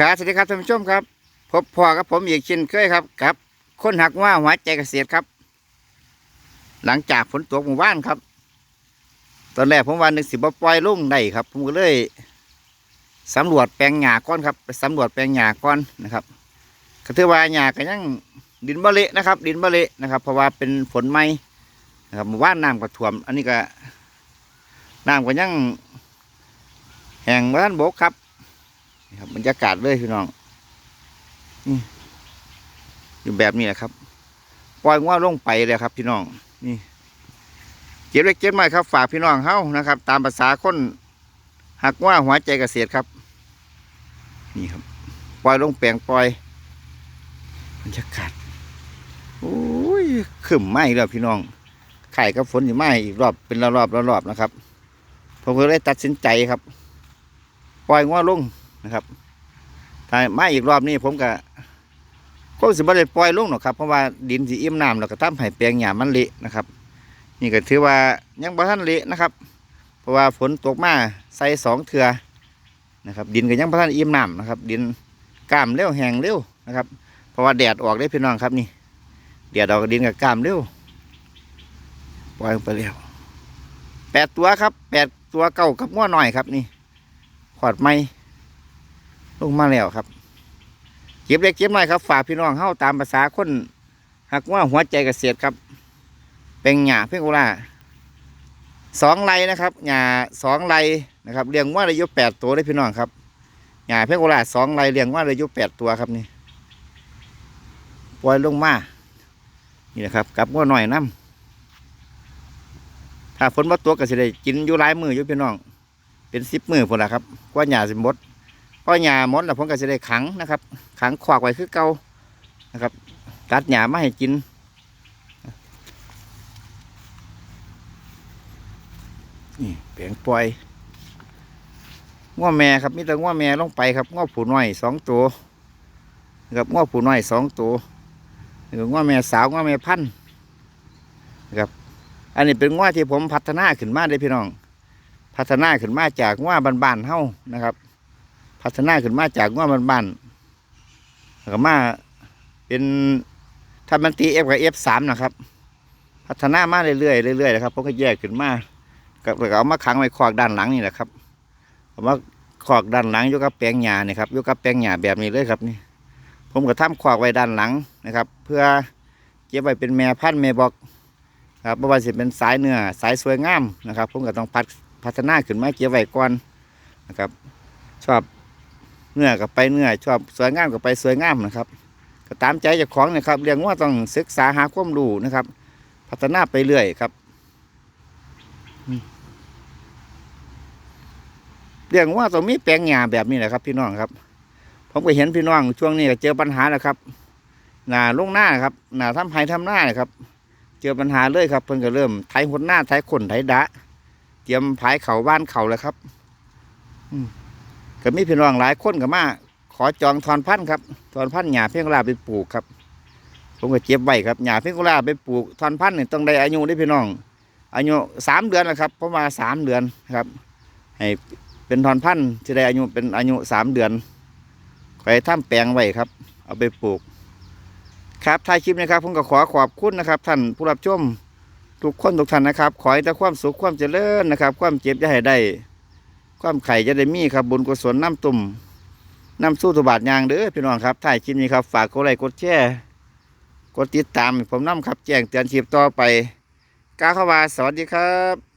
ครับสวัสดีครับท่านผู้ชมครับ พบพ่อกับผมอีกเช่นเคยครับกับคนหักว่าหัวใจเกษตรครับ หลังจากฝนตกหมู่บ้านครับ ตอนแรกผมว่านึกสิบปล่อยลุ่งได้ครับ ผมก็เลยสำรวจแปลงหญ้าก้อนครับไปสำรวจแปลงหญ้าก้อนนะครับก็ถือว่าหญ้าก็ยังดินบะเละนะครับ ดินบะเละนะครับ เพราะว่าเป็นฝนใหม่นะครับหมู่บ้านน้ำก็ท่วม อันนี้ก็น้ำก็ยังแห้งบ้านบกครับ นี่ครับบรรยากาศเลยพี่น้องนี่อยู่แบบนี้แหละครับ ปล่อยง้อลงไปเลยครับ พี่น้อง นี่ เก็บเล็กเก็บน้อยครับ ฝากพี่น้องเฮานะครับ ตามภาษาคนหักว่าหัวใจเกษตรครับ นี่ครับ ปล่อยลงแปลงปล่อยบรรยากาศโอ้ยขึ้นไหมแล้วพี่น้อง ไข่กับฝนอยู่ไหมอีกรอบเป็นรอบๆรอบนะครับผมก็เลยตัดสินใจครับ ปล่อยง้อลง นะครับถ้ามาอีกรอบนี้ผมก็คงสิบ่ได้ปล่อยลงหรอกครับเพราะว่าดินสิอิ่มน้ำแล้วก็ทำให้แปลงหญ้ามันเละนะครับ นี่ก็ถือว่ายังบ่ทันเละนะครับ เพราะว่าฝนตกมาใส่สองเทือนะครับ ดินก็ยังบ่ทันอิ่มน้ำนะครับ ดินกล้ามเร็วแห้งเร็วนะครับ เพราะว่าแดดออกได้พี่น้องครับนี่แดดออกดินกับกล้ามเร็วปล่อยไปแล้วแปดตัวครับแปดตัวเก่ากับง้อหน่อยครับนี่ขอดไม้ ลงมาแล้วครับ เก็บเล็กเก็บน้อยครับ ฝากพี่น้องเข้าตามภาษาคนหักว่าหัวใจเกษตรครับ เป็นหญ้าเพ่งโกลาสองไรนะครับหญ้าสองไรนะครับเลี้ยงว่าอายุแปดตัวได้พี่น้องครับหญ้าเพ่งโกลาสองไรเลี้ยงว่าอายุแปดตัวครับนี่ปล่อยลงมานี่นะครับกับว่าหน่อยน้ำถ้าฝนมาตัวก็จะได้กินอยู่หลายมืออยู่พี่น้อง เป็นสิบมือพอละครับกว่าหญ้าสิหมด พอหญ้าหมดแล้วผมก็จะได้ขังนะครับ ขังขวากไว้คือเก่านะครับ ตัดหญ้ามาให้กินนี่แปลงปล่อยง้อแม่ครับมีแต่ง้อแม่ลงไปครับง้อผูน้อยสองตัวนะครับง้อผูน้อยสองตัวนี่ก็ง้อแม่สาวง้อแม่พันธุ์นะครับ อันนี้เป็นง้อที่ผมพัฒนาขึ้นมาได้พี่น้อง พัฒนาขึ้นมาจากง้อบ้านๆเฮานะครับ พัฒนาขึ้นมาจากง้อบ้านๆแล้วก็มาเป็นถ้ามันตีเอฟกับเอฟสามนะครับ พัฒนามาเรื่อยๆเรื่อยๆนะครับผมก็แยกขึ้นมาก็เอามาขังไว้ขอกด้านหลังนี่แหละครับเอามาขอกด้านหลังยู่กับแปลงหญ้านี่ครับยู่กับแปลงหญ้าแบบนี้เลยครับนี่ ผมก็ทำขอกไว้ด้านหลังนะครับ เพื่อเก็บไว้เป็นแม่พันธุ์แม่บอกครับไม่ว่าจะเป็นสายเนื้อสายสวยงามนะครับ ผมก็ต้องพัฒพัฒนาขึ้นมาเก็บไว้ก่อนนะครับ ชอบ เนื้อกับไปเนื้อชอบสวยงามกับไปสวยงามนะครับก็ตามใจจ้าของนะครับเรียงว่าต้องศึกษาหาความรู้นะครับ พัฒนาไปเรื่อยครับเรียงว่าต้องมีแปลงหญ้าแบบนี้แหละครับ พี่น้องครับ ผมก็เห็นพี่น้องช่วงนี้ก็เจอปัญหาแล้วครับหนาลงหน้าครับหนาทำไห้ทำหน้าเลยครับ เจอปัญหาเลยครับ เพิ่นก็เริ่มไถหดหน้าไถขนไถดะ เตรียมผายเขาบ้านเขาแล้วครับ อืม ก็มีพี่น้องหลายคนก็มา ขอจองทอนพันธุ์ครับทอนพันธุ์หญ้าเพียงลาไปปลูกครับ ผมก็เจ็บไว้ครับหญ้าเพียงลาไปปลูกทอนพันธุ์นี่ต้องได้อายุได้พี่น้อง อายุสามเดือนนะครับเพราะว่าสามเดือนครับ ให้เป็นทอนพันธุ์จะได้อายุเป็นอายุสามเดือนขอให้ท่าแปลงไว้ครับ เอาไปปลูก ครับท้ายคลิปนะครับผมก็ขอขอบคุณนะครับ ท่านผู้รับชมทุกคนทุกท่านนะครับ ขอให้แต่ความสุขความเจริญนะครับ ความเจ็บจะให้ได้ ความไข่จะได้มีครับบุญกุศลน้ำตุ่มน้ำสู้ตุบาทยางเด้อพี่น้องครับถ่ายคลิปนี้ครับฝากกดไลค์กดแชร์กดติดตามผมน้ำครับ แจ้งเตือนคลิปต่อไปกาเข้าวาสวัสดีครับ